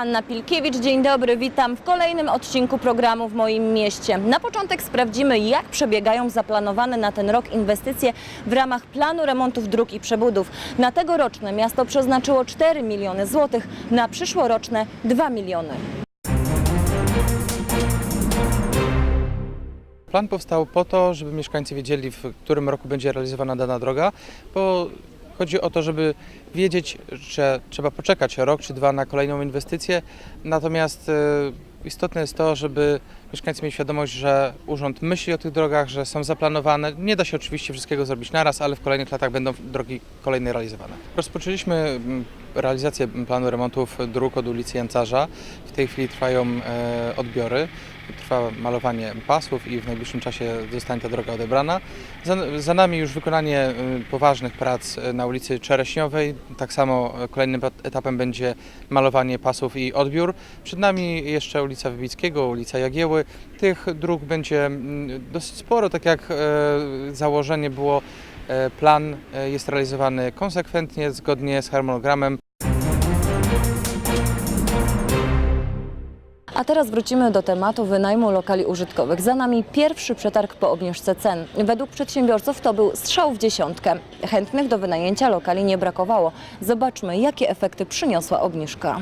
Anna Pilkiewicz, dzień dobry, witam w kolejnym odcinku programu w moim mieście. Na początek sprawdzimy, jak przebiegają zaplanowane na ten rok inwestycje w ramach planu remontów dróg i przebudów. Na tegoroczne miasto przeznaczyło 4 miliony złotych, na przyszłoroczne 2 miliony. Plan powstał po to, żeby mieszkańcy wiedzieli, w którym roku będzie realizowana dana droga, bo chodzi o to, żeby wiedzieć, że trzeba poczekać rok czy dwa na kolejną inwestycję. Natomiast e, istotne jest to, żeby mieszkańcy mieli świadomość, że urząd myśli o tych drogach, że są zaplanowane. Nie da się oczywiście wszystkiego zrobić naraz, ale w kolejnych latach będą drogi kolejne realizowane. Rozpoczęliśmy mm, realizację planu remontów dróg od ulicy Jancarza. W tej chwili trwają e, odbiory. Trwa malowanie pasów i w najbliższym czasie zostanie ta droga odebrana. Za, za nami już wykonanie y, poważnych prac y, na ulicy Czereśniowej. Tak samo kolejnym et- etapem będzie malowanie pasów i odbiór. Przed nami jeszcze ulica Wybickiego, ulica Jagieły. Tych dróg będzie dosyć sporo, tak jak e, założenie było. E, Plan e, jest realizowany konsekwentnie, zgodnie z harmonogramem. Teraz wrócimy do tematu wynajmu lokali użytkowych. Za nami pierwszy przetarg po obniżce cen. Według przedsiębiorców to był strzał w dziesiątkę. Chętnych do wynajęcia lokali nie brakowało. Zobaczmy, jakie efekty przyniosła obniżka.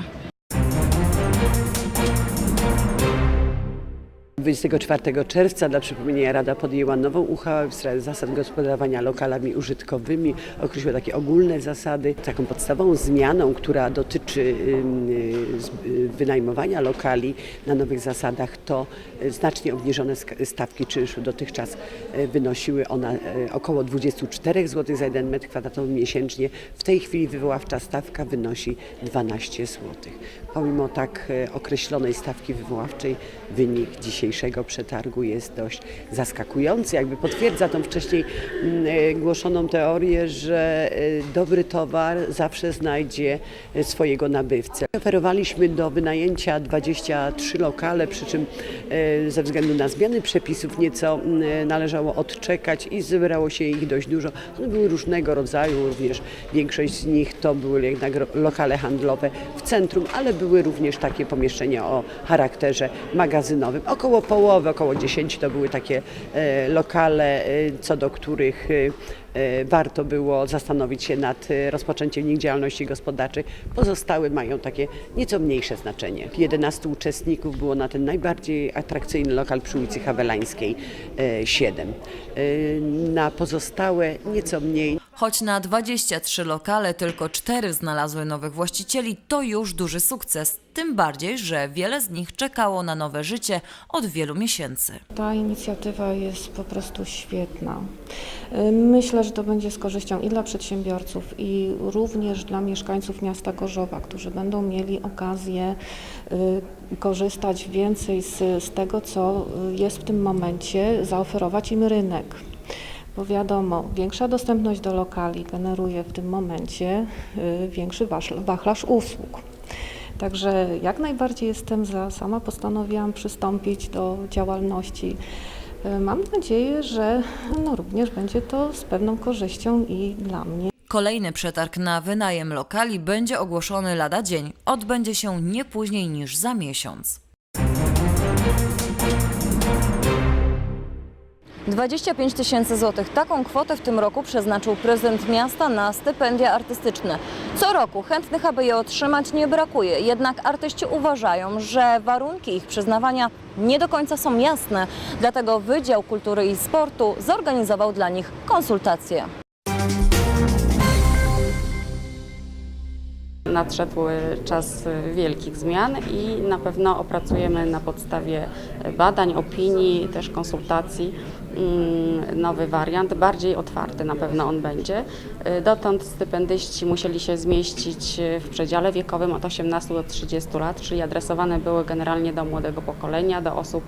24 czerwca dla przypomnienia Rada podjęła nową uchwałę w sprawie zasad gospodarowania lokalami użytkowymi, określiła takie ogólne zasady. Taką podstawową zmianą, która dotyczy y, y, wynajmowania lokali na nowych zasadach, to y, znacznie obniżone stawki czynszu. Dotychczas wynosiły one około 24 zł za 1 metr kwadratowy miesięcznie. W tej chwili wywoławcza stawka wynosi 12 zł. Pomimo tak określonej stawki wywoławczej, wynik dzisiejszego przetargu jest dość zaskakujący. Jakby potwierdza tą wcześniej mm, e, głoszoną teorię, że e, dobry towar zawsze znajdzie e, swojego nabywcę. Oferowaliśmy do wynajęcia 23 lokale, przy czym ze względu na zmiany przepisów nieco mm, należało odczekać i zebrało się ich dość dużo. One były różnego rodzaju, również większość z nich to były jednak lokale handlowe w centrum, ale były również takie pomieszczenia o charakterze magazynowym. Około połowy, około 10 to były takie e, lokale, e, co do których e, warto było zastanowić się nad rozpoczęciem w nich działalności gospodarczej. Pozostałe mają takie nieco mniejsze znaczenie. 11 uczestników było na ten najbardziej atrakcyjny lokal przy ulicy Hawelańskiej 7. Na pozostałe nieco mniej. Choć na 23 lokale tylko 4 znalazły nowych właścicieli, to już duży sukces. Tym bardziej, że wiele z nich czekało na nowe życie od wielu miesięcy. Ta inicjatywa jest po prostu świetna. Y, Myślę, że to będzie z korzyścią i dla przedsiębiorców, i również dla mieszkańców miasta Gorzowa, którzy będą mieli okazję y, korzystać więcej z, z tego, co y, jest w tym momencie, zaoferować im rynek. Bo wiadomo, większa dostępność do lokali generuje w tym momencie y, większy wachlarz usług. Także jak najbardziej jestem za, sama postanowiłam przystąpić do działalności. E, Mam nadzieję, że no, również będzie to z pewną korzyścią i dla mnie. Kolejny przetarg na wynajem lokali będzie ogłoszony lada dzień. Odbędzie się nie później niż za miesiąc. 25 tysięcy złotych. Taką kwotę w tym roku przeznaczył prezydent miasta na stypendia artystyczne. Co roku chętnych, aby je otrzymać, nie brakuje. Jednak artyści uważają, że warunki ich przyznawania nie do końca są jasne. Dlatego Wydział Kultury i Sportu zorganizował dla nich konsultacje. Nadszedł y, czas y, wielkich zmian i na pewno opracujemy na podstawie badań, opinii, też konsultacji nowy wariant, bardziej otwarty na pewno on będzie. Y, Dotąd stypendyści musieli się zmieścić y, w przedziale wiekowym od 18 do 30 lat, czyli adresowane były generalnie do młodego pokolenia, do osób,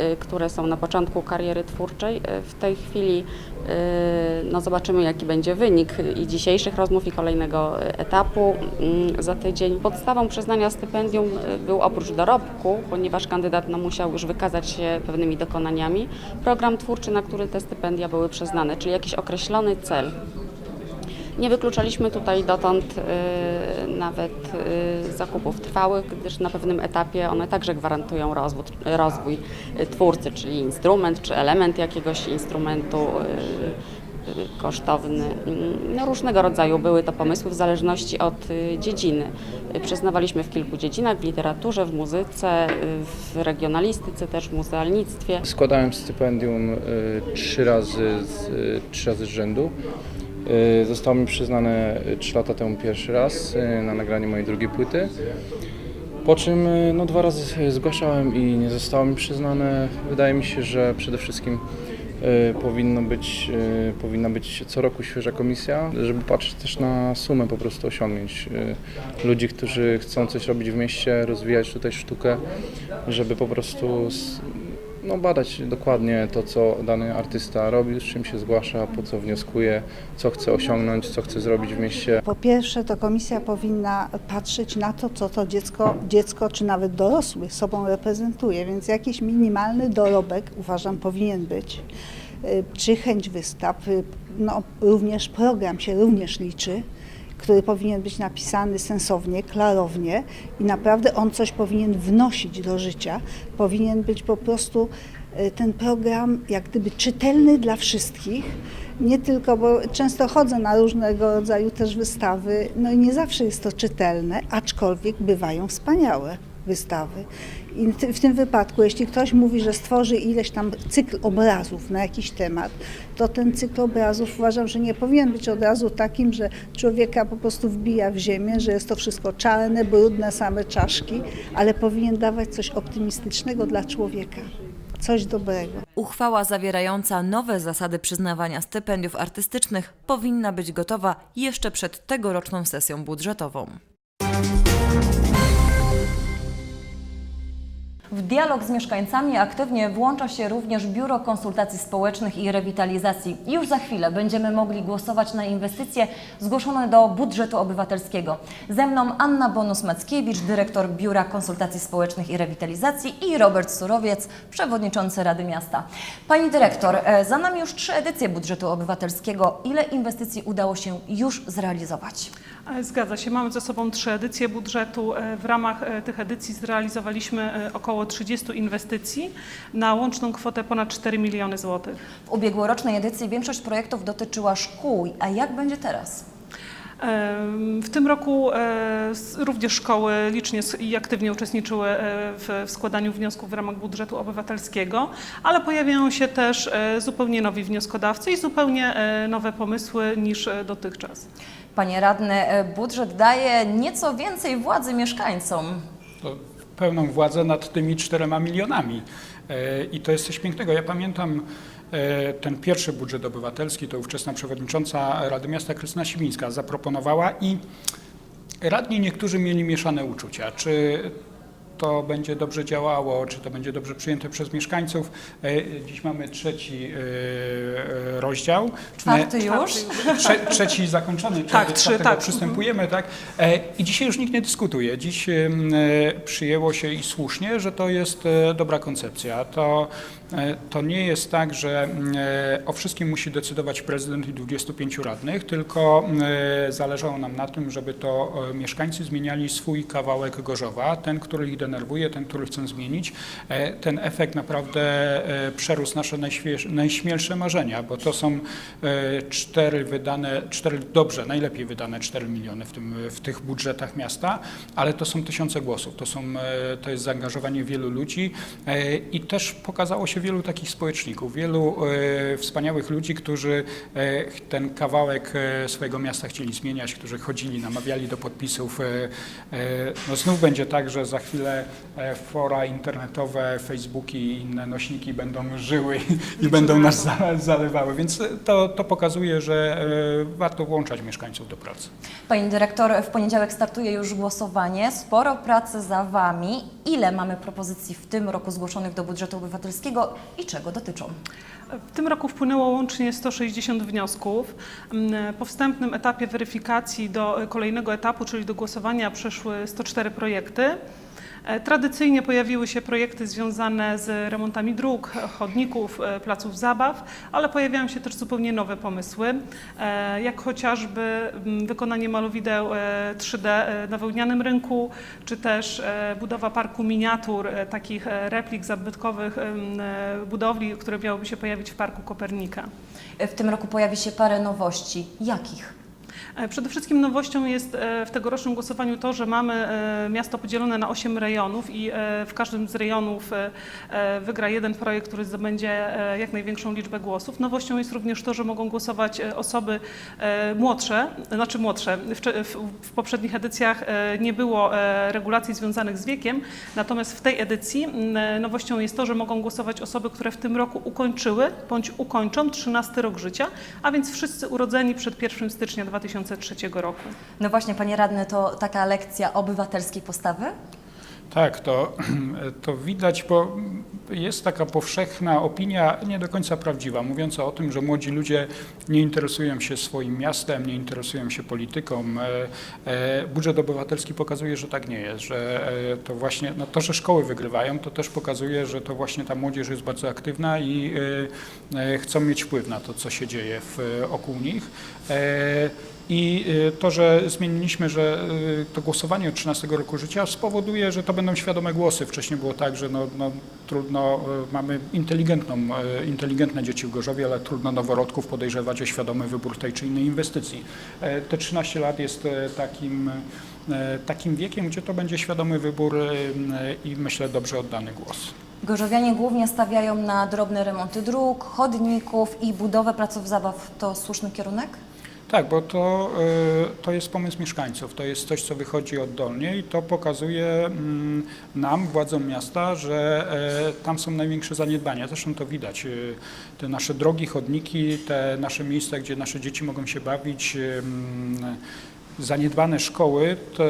y, które są na początku kariery twórczej. W tej chwili no zobaczymy, jaki będzie wynik i dzisiejszych rozmów, i kolejnego y, etapu mm, za tydzień. Podstawą przyznania stypendium y, był oprócz dorobku, ponieważ kandydat no, musiał już wykazać się pewnymi dokonaniami, program twórczy, na który te stypendia były przyznane, czyli jakiś określony cel. Nie wykluczaliśmy tutaj dotąd y, nawet y, zakupów trwałych, gdyż na pewnym etapie one także gwarantują rozwój, rozwój y, twórcy, czyli instrument czy element jakiegoś instrumentu kosztowny. Mm, No, różnego rodzaju były to pomysły w zależności od dziedziny. Przyznawaliśmy w kilku dziedzinach, w literaturze, w muzyce, w regionalistyce, też w muzealnictwie. Składałem stypendium trzy razy trzy razy z rzędu. Y, Zostało mi przyznane y, trzy lata temu pierwszy raz y, na nagranie mojej drugiej płyty. Po czym y, no, dwa razy zgłaszałem i nie zostało mi przyznane. Wydaje mi się, że przede wszystkim y, powinno być, y, powinna być co roku świeża komisja, żeby patrzeć też na sumę po prostu osiągnięć y, ludzi, którzy chcą coś robić w mieście, rozwijać tutaj sztukę, żeby po prostu no, badać dokładnie to, co dany artysta robi, z czym się zgłasza, po co wnioskuje, co chce osiągnąć, co chce zrobić w mieście. Po pierwsze, to komisja powinna patrzeć na to, co to dziecko, dziecko czy nawet dorosły sobą reprezentuje, więc jakiś minimalny dorobek uważam powinien być. Y, Czy chęć wystaw, y, no, również program się również liczy, który powinien być napisany sensownie, klarownie i naprawdę on coś powinien wnosić do życia. Powinien być po prostu y, ten program jak gdyby czytelny dla wszystkich, nie tylko, bo często chodzę na różnego rodzaju też wystawy, no i nie zawsze jest to czytelne, aczkolwiek bywają wspaniałe wystawy. I w tym wypadku, jeśli ktoś mówi, że stworzy ileś tam cykl obrazów na jakiś temat, to ten cykl obrazów uważam, że nie powinien być od razu takim, że człowieka po prostu wbija w ziemię, że jest to wszystko czarne, brudne, same czaszki, ale powinien dawać coś optymistycznego dla człowieka, coś dobrego. Uchwała zawierająca nowe zasady przyznawania stypendiów artystycznych powinna być gotowa jeszcze przed tegoroczną sesją budżetową. W dialog z mieszkańcami aktywnie włącza się również Biuro Konsultacji Społecznych i Rewitalizacji. Już za chwilę będziemy mogli głosować na inwestycje zgłoszone do budżetu obywatelskiego. Ze mną Anna Bonus-Mackiewicz, dyrektor Biura Konsultacji Społecznych i Rewitalizacji i Robert Surowiec, przewodniczący Rady Miasta. Pani dyrektor, e, za nami już trzy edycje budżetu obywatelskiego. Ile inwestycji udało się już zrealizować? E, Zgadza się. Mamy ze sobą trzy edycje budżetu. E, W ramach e, tych edycji zrealizowaliśmy około 30 inwestycji na łączną kwotę ponad 4 miliony złotych. W ubiegłorocznej edycji większość projektów dotyczyła szkół, a jak będzie teraz? W tym roku również szkoły licznie i aktywnie uczestniczyły w, składaniu wniosków w ramach budżetu obywatelskiego, ale pojawiają się też zupełnie nowi wnioskodawcy i zupełnie nowe pomysły niż dotychczas. Panie radny, e, budżet daje nieco więcej władzy mieszkańcom. to pełną władzę nad tymi czterema milionami. E, I to jest coś pięknego. Ja pamiętam e, ten pierwszy budżet obywatelski, to ówczesna przewodnicząca Rady Miasta Krystyna Siwińska zaproponowała i radni niektórzy mieli mieszane uczucia. Czy to będzie dobrze działało, czy to będzie dobrze przyjęte przez mieszkańców. E, Dziś mamy trzeci e, e, rozdział. Czwarty już? Trze, trzeci zakończony, Tak, do trzy, tak. przystępujemy, tak? I dzisiaj już nikt nie dyskutuje. Dziś przyjęło się i słusznie, że to jest dobra koncepcja. To, to nie jest tak, że o wszystkim musi decydować prezydent i 25 radnych, tylko zależało nam na tym, żeby to mieszkańcy zmieniali swój kawałek Gorzowa, ten, który ich denerwuje, ten, który chcą zmienić. E, Ten efekt naprawdę e, przerósł nasze najśmielsze marzenia, bo to są e, cztery wydane, cztery dobrze, najlepiej wydane 4 miliony w, tym, w tych budżetach miasta, ale to są tysiące głosów, to, są, to jest zaangażowanie wielu ludzi i też pokazało się wielu takich społeczników, wielu wspaniałych ludzi, którzy ten kawałek swojego miasta chcieli zmieniać, którzy chodzili, namawiali do podpisów. No znów będzie tak, że za chwilę e, fora internetowe, Facebooki i inne nośniki będą żyły i, i będą nas za- zalewały, więc to, to pokazuje, że e, warto włączać mieszkańców do pracy. Pani dyrektor, w poniedziałek startuje już głosowanie. Sporo pracy za Wami. Ile mamy propozycji w tym roku zgłoszonych do budżetu obywatelskiego i czego dotyczą? W tym roku wpłynęło łącznie 160 wniosków. Po wstępnym etapie weryfikacji do kolejnego etapu, czyli do głosowania, przeszły 104 projekty. E, Tradycyjnie pojawiły się projekty związane z remontami dróg, chodników, e, placów zabaw, ale pojawiają się też zupełnie nowe pomysły, e, jak chociażby mm, wykonanie malowideł e, 3D e, na wełnianym rynku, czy też budowa parku miniatur, takich replik zabytkowych budowli, które miałyby się pojawić w Parku Kopernika. W tym roku pojawi się parę nowości. Jakich? E, Przede wszystkim nowością jest e, w tegorocznym głosowaniu to, że mamy e, miasto podzielone na 8 rejonów i w każdym z rejonów wygra jeden projekt, który zdobędzie jak największą liczbę głosów. Nowością jest również to, że mogą głosować osoby młodsze, znaczy młodsze. W, poprzednich edycjach nie było regulacji związanych z wiekiem, natomiast w tej edycji nowością jest to, że mogą głosować osoby, które w tym roku ukończyły bądź ukończą 13 rok życia, a więc wszyscy urodzeni przed 1 stycznia 2003 roku. No właśnie, panie radny, to taka lekcja obywatelskiej postawy? Tak, to, to widać, bo jest taka powszechna opinia, nie do końca prawdziwa, mówiąca o tym, że młodzi ludzie nie interesują się swoim miastem, nie interesują się polityką. E, e, Budżet obywatelski pokazuje, że tak nie jest, że e, to właśnie, no to, że szkoły wygrywają, to też pokazuje, że to właśnie ta młodzież jest bardzo aktywna i chcą mieć wpływ na to, co się dzieje w, wokół nich. I to, że zmieniliśmy, że to głosowanie od 13 roku życia spowoduje, że to będą świadome głosy. Wcześniej było tak, że no, no, trudno, y, mamy inteligentną, y, inteligentne dzieci w Gorzowie, ale trudno noworodków podejrzewać o świadomy wybór tej czy innej inwestycji. E, Te 13 lat jest e, takim, e, takim wiekiem, gdzie to będzie świadomy wybór i myślę dobrze oddany głos. Gorzowianie głównie stawiają na drobne remonty dróg, chodników i budowę placów zabaw. To słuszny kierunek? Tak, bo to, y, to jest pomysł mieszkańców, to jest coś, co wychodzi oddolnie i to pokazuje mm, nam, władzom miasta, że e, tam są największe zaniedbania. Zresztą to widać. y, Te nasze drogi, chodniki, te nasze miejsca, gdzie nasze dzieci mogą się bawić, zaniedbane szkoły, te,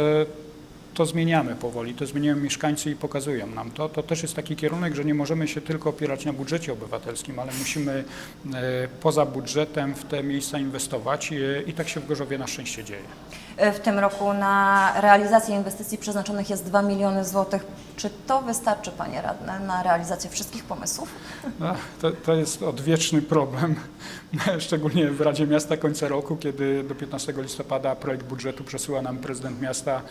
to zmieniamy powoli, to zmieniają mieszkańcy i pokazują nam to. To też jest taki kierunek, że nie możemy się tylko opierać na budżecie obywatelskim, ale musimy e, poza budżetem w te miejsca inwestować i, i tak się w Gorzowie na szczęście dzieje. W tym roku na realizację inwestycji przeznaczonych jest 2 miliony złotych. Czy to wystarczy, panie radny, na realizację wszystkich pomysłów? No, to, to jest odwieczny problem, szczególnie w Radzie Miasta końca roku, kiedy do 15 listopada projekt budżetu przesyła nam prezydent miasta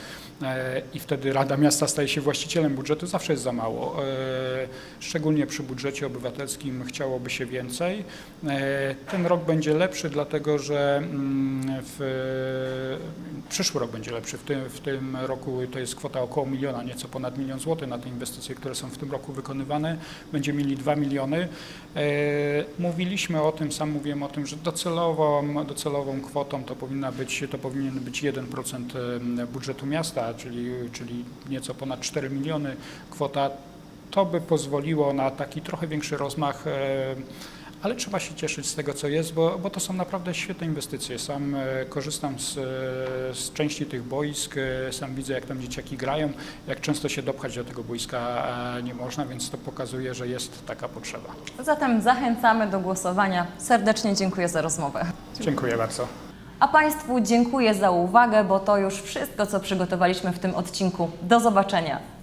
e, i wtedy Rada Miasta staje się właścicielem budżetu, zawsze jest za mało. E, szczególnie przy budżecie obywatelskim chciałoby się więcej. E, ten rok będzie lepszy, dlatego że mm, w, przyszły rok będzie lepszy. W tym, w tym roku to jest kwota około miliona, nieco ponad milion złotych na te inwestycje, które są w tym roku wykonywane. Będziemy mieli 2 miliony. E, Mówiliśmy o tym, sam mówiłem o tym, że docelową, docelową kwotą to, powinna być, to powinien być 1% e, budżetu miasta, czyli, czyli nieco ponad 4 miliony kwota. To by pozwoliło na taki trochę większy rozmach e, ale trzeba się cieszyć z tego, co jest, bo, bo to są naprawdę świetne inwestycje. Sam e, korzystam z, e, z części tych boisk, sam widzę, jak tam dzieciaki grają, jak często się dopchać do tego boiska nie można, więc to pokazuje, że jest taka potrzeba. Zatem zachęcamy do głosowania. Serdecznie dziękuję za rozmowę. Dziękuję bardzo. A Państwu dziękuję za uwagę, bo to już wszystko, co przygotowaliśmy w tym odcinku. Do zobaczenia.